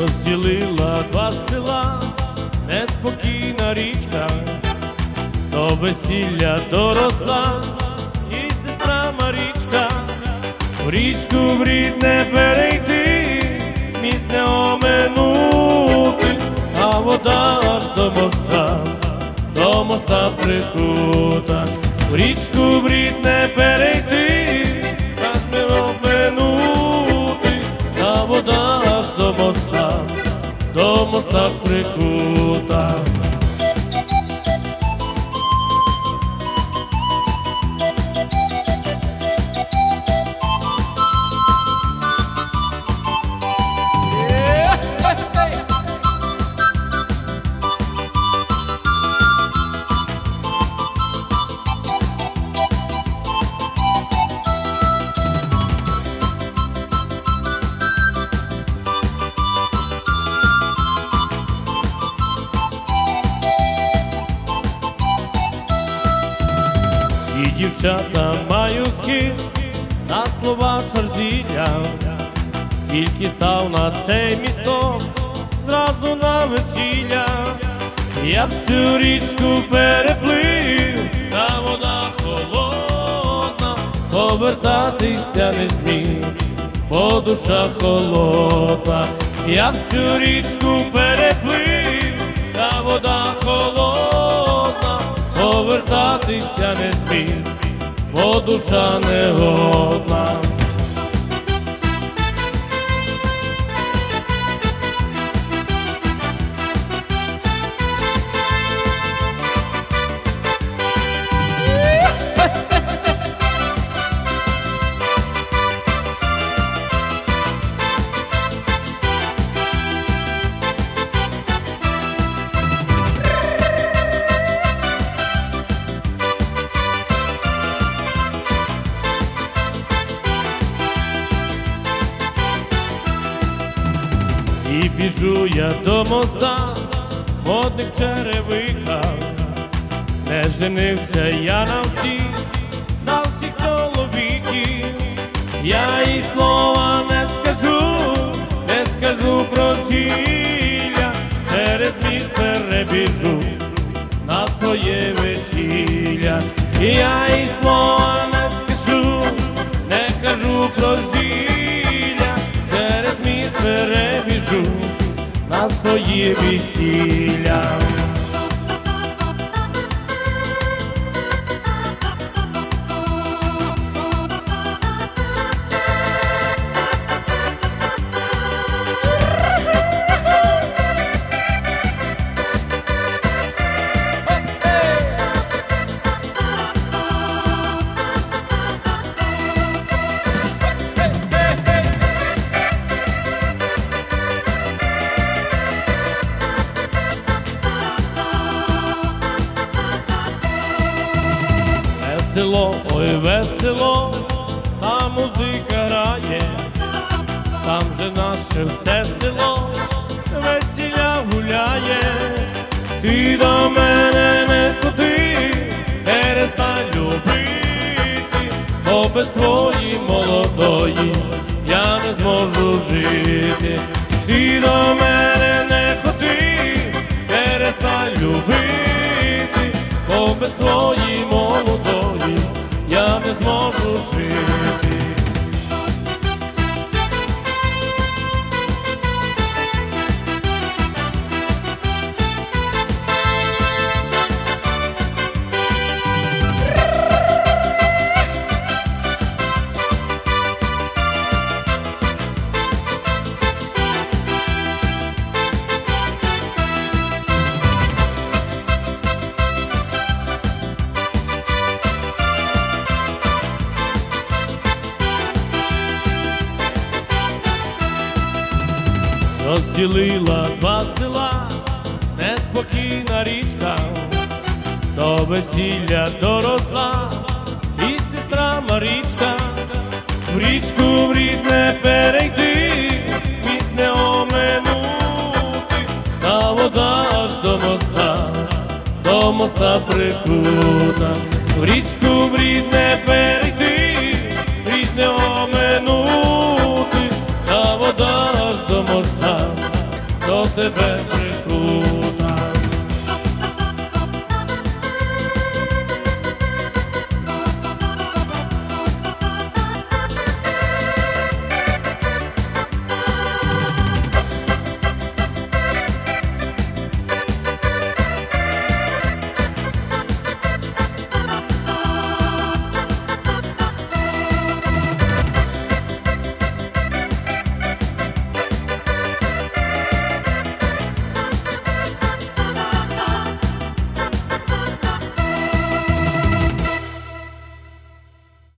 розділила два села, неспокійна річка, до весілля доросла. І сестра Марічка, в річку в рід не перейти, міст не оминути, а вода аж до моста, до моста прикута, в річку в рід не перейти, до моста прикута. Дівчата мають скіст на слова чарзілля, тільки став на цей місток зразу на весілля. Я б цю річку переплив, та вода холодна, повертатися не зміг, бо душа холодна. Я б цю річку переплив, та вода холодна, повертатися не зміг, бо душа не годна. І біжу я до моста, модних черевиках, не женився я на всіх, за всіх чоловіків, я і слова не скажу, не скажу про ціля, через міст перебіжу на своє весілля, я своє Весело, ой, весело, та музика грає, там же наше все село, весіля гуляє, ти до мене не ходи, перестань любити, бо без своїй молодої я не зможу жити, ти до мене не ходи, перестань любити, бо без своїй розділила два села, неспокійна річка, до весілля доросла і сестра Марічка, в річку в рід не перейти, міст не оминути, та вода аж до моста, до моста прикута, в річку в рід не перейти.